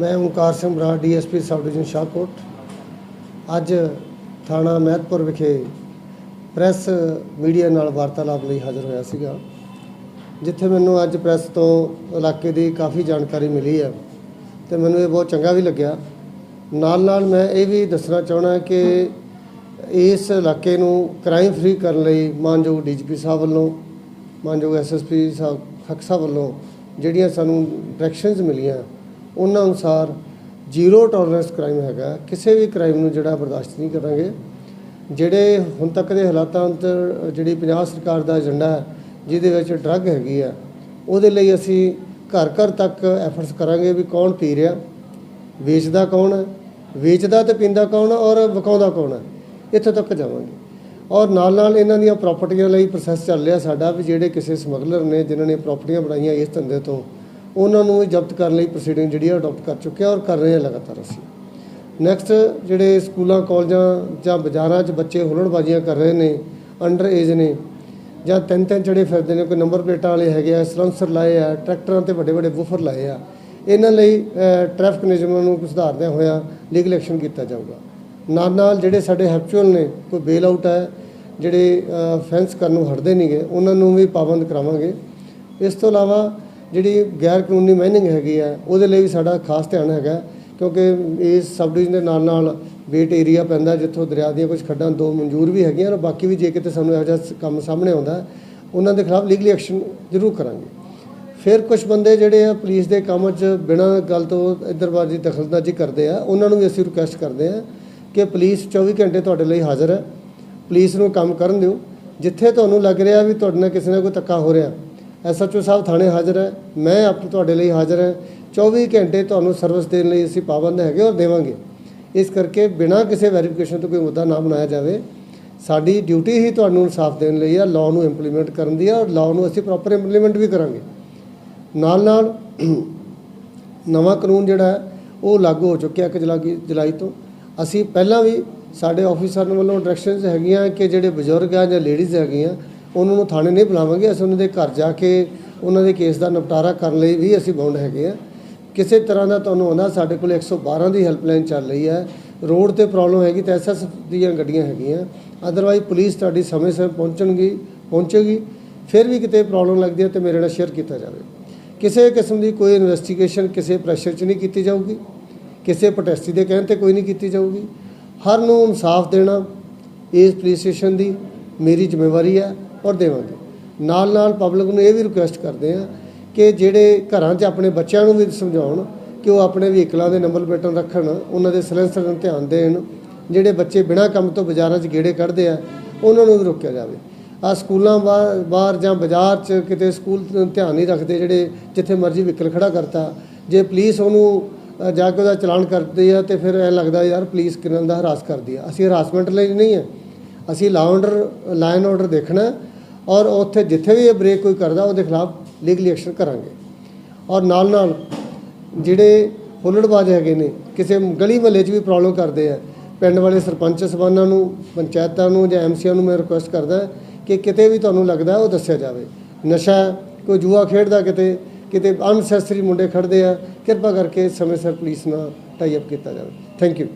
ਮੈਂ Omkar Singh Brar DSP sub division Shahkot. ਅੱਜ ਥਾਣਾ ਮਹਿਤਪੁਰ ਵਿਖੇ ਪ੍ਰੈਸ ਮੀਡੀਆ ਨਾਲ ਵਾਰਤਾਲਾਪ ਲਈ ਹਾਜ਼ਰ ਹੋਇਆ ਸੀਗਾ, ਜਿੱਥੇ ਮੈਨੂੰ ਅੱਜ ਪ੍ਰੈਸ ਤੋਂ ਇਲਾਕੇ ਦੀ ਕਾਫੀ ਜਾਣਕਾਰੀ ਮਿਲੀ ਹੈ ਤੇ ਮੈਨੂੰ ਇਹ ਬਹੁਤ ਚੰਗਾ ਵੀ ਲੱਗਿਆ। ਨਾਲ ਨਾਲ ਮੈਂ ਇਹ ਵੀ ਦੱਸਣਾ ਚਾਹਣਾ ਕਿ ਇਸ ਇਲਾਕੇ ਨੂੰ ਕ੍ਰਾਈਮ ਫ੍ਰੀ ਕਰਨ ਲਈ ਮਾਨਯੋਗ ਡੀਜੀਪੀ ਸਾਹਿਬ ਵੱਲੋਂ, ਮਾਨਯੋਗ ਐਸਐਸਪੀ ਸਾਹਿਬ, ਖੱਕ ਸਾਹਿਬ ਵੱਲੋਂ ਜਿਹੜੀਆਂ ਸਾਨੂੰ ਡਾਇਰੈਕਸ਼ਨਸ ਮਿਲੀਆਂ ਉਹਨਾਂ ਅਨੁਸਾਰ ਜ਼ੀਰੋ ਟੋਲਰੈਂਸ ਕ੍ਰਾਈਮ ਹੈਗਾ। ਕਿਸੇ ਵੀ ਕ੍ਰਾਈਮ ਨੂੰ ਜਿਹੜਾ ਬਰਦਾਸ਼ਤ ਨਹੀਂ ਕਰਾਂਗੇ। ਜਿਹੜੇ ਹੁਣ ਤੱਕ ਦੇ ਹਾਲਾਤਾਂ ਅੰਦਰ ਜਿਹੜੀ ਪੰਜਾਬ ਸਰਕਾਰ ਦਾ ਏਜੰਡਾ ਹੈ, ਜਿਹਦੇ ਵਿੱਚ ਡਰੱਗ ਹੈਗੀ ਆ ਉਹਦੇ ਲਈ ਅਸੀਂ ਘਰ ਘਰ ਤੱਕ ਐਫਰਟਸ ਕਰਾਂਗੇ ਵੀ ਕੌਣ ਪੀ ਰਿਹਾ, ਵੇਚਦਾ ਕੌਣ ਹੈ, ਵੇਚਦਾ ਤੇ ਪੀਂਦਾ ਕੌਣ ਔਰ ਵਿਕਾਉਂਦਾ ਕੌਣ ਹੈ, ਇੱਥੋਂ ਤੱਕ ਜਾਵਾਂਗੇ। ਔਰ ਨਾਲ ਨਾਲ ਇਹਨਾਂ ਦੀਆਂ ਪ੍ਰਾਪਰਟੀਆਂ ਲਈ ਪ੍ਰੋਸੈਸ ਚੱਲ ਰਿਹਾ ਸਾਡਾ ਵੀ ਜਿਹੜੇ ਕਿਸੇ ਸਮਗਲਰ ਨੇ, ਜਿਨ੍ਹਾਂ ਨੇ ਪ੍ਰਾਪਰਟੀਆਂ ਬਣਾਈਆਂ ਇਸ ਧੰਦੇ ਤੋਂ ਉਹਨਾਂ ਨੂੰ ਵੀ ਜ਼ਬਤ ਕਰਨ ਲਈ ਪ੍ਰੋਸੀਡਿੰਗ ਜਿਹੜੀ ਆ ਅਡਾਪਟ ਕਰ ਚੁੱਕੇ ਆ ਔਰ ਕਰ ਰਹੇ ਹਾਂ ਲਗਾਤਾਰ ਅਸੀਂ। ਨੈਕਸਟ ਜਿਹੜੇ ਸਕੂਲਾਂ, ਕਾਲਜਾਂ ਜਾਂ ਬਾਜ਼ਾਰਾਂ 'ਚ ਬੱਚੇ ਹੁਲੜਬਾਜ਼ੀਆਂ ਕਰ ਰਹੇ ਨੇ ਅੰਡਰ ਏਜ ਨੇ ਜਾਂ ਤਿੰਨ ਤਿੰਨ ਚੜੇ ਫਿਰਦੇ ਨੇ, ਕੋਈ ਨੰਬਰ ਪਲੇਟਾਂ ਵਾਲੇ ਹੈਗੇ ਆ ਸਲੰਸਰ ਲਾਏ ਆ, ਟਰੈਕਟਰਾਂ ਤੇ ਵੱਡੇ ਵੱਡੇ ਬੂਫਰ ਲਾਏ ਆ, ਇਹਨਾਂ ਲਈ ਟ੍ਰੈਫਿਕ ਨਿਯਮਾਂ ਨੂੰ ਸੁਧਾਰਦਿਆਂ ਹੋਇਆ ਲੀਗਲ ਐਕਸ਼ਨ ਕੀਤਾ ਜਾਊਗਾ। ਨਾਲ ਨਾਲ ਜਿਹੜੇ ਸਾਡੇ ਹੈਪਚੁਅਲ ਨੇ, ਕੋਈ ਬੇਲ ਆਊਟ ਹੈ, ਜਿਹੜੇ ਫੈਂਸ ਕਰਨ ਨੂੰ ਹਟਦੇ ਨਹੀਂਗੇ ਉਹਨਾਂ ਨੂੰ ਵੀ ਪਾਬੰਦ ਕਰਾਵਾਂਗੇ। ਇਸ ਤੋਂ ਇਲਾਵਾ ਜਿਹੜੀ ਗੈਰ ਕਾਨੂੰਨੀ ਮਾਈਨਿੰਗ ਹੈਗੀ ਆ, ਉਹਦੇ ਲਈ ਵੀ ਸਾਡਾ ਖਾਸ ਧਿਆਨ ਹੈਗਾ, ਕਿਉਂਕਿ ਇਸ ਸਬ ਡਿਵੀਜ਼ਨ ਦੇ ਨਾਲ ਨਾਲ ਵੇਟ ਏਰੀਆ ਪੈਂਦਾ ਜਿੱਥੋਂ ਦਰਿਆ ਦੀਆਂ ਕੁਝ ਖੱਡਾਂ, ਦੋ ਮਨਜ਼ੂਰ ਵੀ ਹੈਗੀਆਂ ਔਰ ਬਾਕੀ ਵੀ ਜੇ ਕਿਤੇ ਸਾਨੂੰ ਇਹੋ ਜਿਹਾ ਕੰਮ ਸਾਹਮਣੇ ਆਉਂਦਾ, ਉਹਨਾਂ ਦੇ ਖਿਲਾਫ ਲੀਗਲੀ ਐਕਸ਼ਨ ਜ਼ਰੂਰ ਕਰਾਂਗੇ। ਫਿਰ ਕੁਝ ਬੰਦੇ ਜਿਹੜੇ ਆ ਪੁਲਿਸ ਦੇ ਕੰਮ 'ਚ ਬਿਨਾਂ ਗੱਲ ਤੋਂ ਇੱਧਰਬਾਜ਼ੀ ਦਖਲਅੰਦਾਜ਼ੀ ਕਰਦੇ ਆ, ਉਹਨਾਂ ਨੂੰ ਵੀ ਅਸੀਂ ਰਿਕੁਐਸਟ ਕਰਦੇ ਆ ਕਿ ਪੁਲਿਸ 24 ਘੰਟੇ ਤੁਹਾਡੇ ਲਈ ਹਾਜ਼ਰ ਹੈ। ਪੁਲਿਸ ਨੂੰ ਕੰਮ ਕਰਨ ਦਿਓ। ਜਿੱਥੇ ਤੁਹਾਨੂੰ ਲੱਗ ਰਿਹਾ ਵੀ ਤੁਹਾਡੇ ਨਾਲ ਕਿਸੇ ਨਾਲ ਕੋਈ ਧੱਕਾ ਹੋ ਰਿਹਾ ਐਸਐਚਓ ਸਾਹਿਬ ਥਾਣੇ ਹਾਜ਼ਰ ਹੈ। ਮੈਂ ਆਪ ਤੁਹਾਡੇ ਲਈ ਹਾਜ਼ਰ ਹਾਂ। 24 ਘੰਟੇ ਤੁਹਾਨੂੰ ਸਰਵਿਸ ਦੇਣ ਲਈ ਅਸੀਂ ਪਾਬੰਦ ਹੈਗੇ ਔਰ ਦੇਵਾਂਗੇ। ਇਸ ਕਰਕੇ ਬਿਨਾਂ ਕਿਸੇ ਵੈਰੀਫਿਕੇਸ਼ਨ ਤੋਂ ਕੋਈ ਮੁੱਦਾ ਨਾ ਬਣਾਇਆ ਜਾਵੇ। ਸਾਡੀ ਡਿਊਟੀ ਹੀ ਤੁਹਾਨੂੰ ਇਨਸਾਫ ਦੇਣ ਲਈ ਆ ਲਾਅ ਨੂੰ ਇੰਪਲੀਮੈਂਟ ਕਰਨ ਦੀ ਆ ਔਰ ਲਾਅ ਨੂੰ ਅਸੀਂ ਪ੍ਰੋਪਰ ਇੰਪਲੀਮੈਂਟ ਵੀ ਕਰਾਂਗੇ। ਨਾਲ ਨਾਲ ਨਵਾਂ ਕਾਨੂੰਨ ਜਿਹੜਾ ਹੈ, ਉਹ ਲਾਗੂ ਹੋ ਚੁੱਕਿਆ ਇੱਕ ਜੁਲਾਈ ਜੁਲਾਈ ਤੋਂ। ਅਸੀਂ ਪਹਿਲਾਂ ਵੀ ਸਾਡੇ ਆਫੀਸਰ ਵੱਲੋਂ ਡਾਇਰੈਕਸ਼ਨਸ ਹੈਗੀਆਂ ਕਿ ਜਿਹੜੇ ਬਜ਼ੁਰਗ ਆ ਜਾਂ ਲੇਡੀਜ਼ ਹੈਗੀਆਂ ਉਹਨਾਂ ਨੂੰ ਥਾਣੇ ਨਹੀਂ ਬੁਲਾਵਾਂਗੇ, ਅਸੀਂ ਉਹਨਾਂ ਦੇ ਘਰ ਜਾ ਕੇ ਉਹਨਾਂ ਦੇ ਕੇਸ ਦਾ ਨਿਪਟਾਰਾ ਕਰਨ ਲਈ ਵੀ ਅਸੀਂ ਬਾਉਂਡ ਹੈਗੇ ਆ। ਕਿਸੇ ਤਰ੍ਹਾਂ ਦਾ ਤੁਹਾਨੂੰ ਆਉਂਦਾ, ਸਾਡੇ ਕੋਲ 112 ਦੀ ਹੈਲਪਲਾਈਨ ਚੱਲ ਰਹੀ ਹੈ। ਰੋਡ ਤੇ ਪ੍ਰੋਬਲਮ ਹੈਗੀ ਤਾਂ ਐਸਐਸ ਦੀਆਂ ਗੱਡੀਆਂ ਹੈਗੀਆਂ। ਅਦਰਵਾਈਜ਼ ਪੁਲਿਸ ਤੁਹਾਡੀ ਸਮੇਂ ਸਮੇਂ ਪਹੁੰਚਣਗੀ, ਪਹੁੰਚੇਗੀ। ਫਿਰ ਵੀ ਕਿਤੇ ਪ੍ਰੋਬਲਮ ਲੱਗਦੀ ਹੈ ਤੇ ਮੇਰੇ ਨਾਲ ਸ਼ੇਅਰ ਕੀਤਾ ਜਾਵੇ। ਕਿਸੇ ਕਿਸਮ ਦੀ ਕੋਈ ਇਨਵੈਸਟੀਗੇਸ਼ਨ ਕਿਸੇ ਪ੍ਰੈਸ਼ਰ 'ਚ ਨਹੀਂ ਕੀਤੀ ਜਾਊਗੀ। ਕਿਸੇ ਪ੍ਰੋਟੈਸਟੀ ਦੇ ਕਹਿਣ ਤੇ ਕੋਈ ਨਹੀਂ ਕੀਤੀ ਜਾਊਗੀ। ਹਰ ਨੂੰ ਇਨਸਾਫ ਦੇਣਾ ਇਸ ਪੁਲਿਸ ਸਟੇਸ਼ਨ ਦੀ ਮੇਰੀ ਜ਼ਿੰਮੇਵਾਰੀ ਹੈ। ਔਰ ਦੇਵਾਂਗੇ ਨਾਲ ਨਾਲ ਪਬਲਿਕ ਨੂੰ ਇਹ ਵੀ ਰਿਕੁਐਸਟ ਕਰਦੇ ਆ ਕਿ ਜਿਹੜੇ ਘਰਾਂ 'ਚ ਆਪਣੇ ਬੱਚਿਆਂ ਨੂੰ ਵੀ ਸਮਝਾਉਣ ਕਿ ਉਹ ਆਪਣੇ ਵਹੀਕਲਾਂ ਦੇ ਨੰਬਰ ਪਲੇਟਾਂ ਰੱਖਣ, ਉਹਨਾਂ ਦੇ ਸਿਲੈਂਸਰ ਨੂੰ ਧਿਆਨ ਦੇਣ, ਜਿਹੜੇ ਬੱਚੇ ਬਿਨਾਂ ਕੰਮ ਤੋਂ ਬਾਜ਼ਾਰਾਂ 'ਚ ਗੇੜੇ ਕੱਢਦੇ ਆ, ਉਹਨਾਂ ਨੂੰ ਵੀ ਰੋਕਿਆ ਜਾਵੇ। ਆ ਸਕੂਲਾਂ ਬਾਹਰ ਬਾਹਰ ਜਾਂ ਬਾਜ਼ਾਰ 'ਚ ਕਿਤੇ ਸਕੂਲ ਧਿਆਨ ਨਹੀਂ ਰੱਖਦੇ ਜਿਹੜੇ ਜਿੱਥੇ ਮਰਜ਼ੀ ਵਹੀਕਲ ਖੜਾ ਕਰਤਾ। ਜੇ ਪੁਲਿਸ ਉਹਨੂੰ ਜਾ ਕੇ ਉਹਦਾ ਚਲਾਨ ਕਰਦੀ ਆ ਤੇ ਫਿਰ ਐ ਲੱਗਦਾ ਯਾਰ ਪੁਲਿਸ ਕਿਰਨ ਦਾ ਹਰਾਸ ਕਰਦੀ ਆ। ਅਸੀਂ ਹਰਾਸਮੈਂਟ ਲਈ ਨਹੀਂ ਹੈ ਅਸੀਂ ਲਾਅ ਆਰਡਰ ਲਾਈਨ ਆਰਡਰ ਦੇਖਣਾ। ਔਰ ਉੱਥੇ ਜਿੱਥੇ ਵੀ ਇਹ ਬ੍ਰੇਕ ਕੋਈ ਕਰਦਾ, ਉਹਦੇ ਖਿਲਾਫ ਲੀਗਲੀ ਐਕਸ਼ਨ ਕਰਾਂਗੇ। ਔਰ ਨਾਲ ਨਾਲ ਜਿਹੜੇ ਹੁੱਲੜਬਾਜ਼ ਹੈਗੇ ਨੇ, ਕਿਸੇ ਗਲੀ ਮਹੱਲੇ 'ਚ ਵੀ ਪ੍ਰੋਬਲਮ ਕਰਦੇ ਆ, ਪਿੰਡ ਵਾਲੇ ਸਰਪੰਚ ਸਭਾਨਾਂ ਨੂੰ, ਪੰਚਾਇਤਾਂ ਨੂੰ ਜਾਂ ਐਮਸੀਆਂ ਨੂੰ ਮੈਂ ਰਿਕੁਐਸਟ ਕਰਦਾ ਕਿ ਕਿਤੇ ਵੀ ਤੁਹਾਨੂੰ ਲੱਗਦਾ ਉਹ ਦੱਸਿਆ ਜਾਵੇ। ਨਸ਼ਾ, ਕੋਈ ਜੂਆ ਖੇਡਦਾ ਕਿਤੇ ਕਿਤੇ ਅਨਸੈਸਰੀ ਮੁੰਡੇ ਖੜਦੇ ਆ, ਕਿਰਪਾ ਕਰਕੇ ਸਮੇਂ ਸਿਰ ਪੁਲਿਸ ਨਾਲ ਟਾਈ ਅਪ ਕੀਤਾ ਜਾਵੇ। Thank you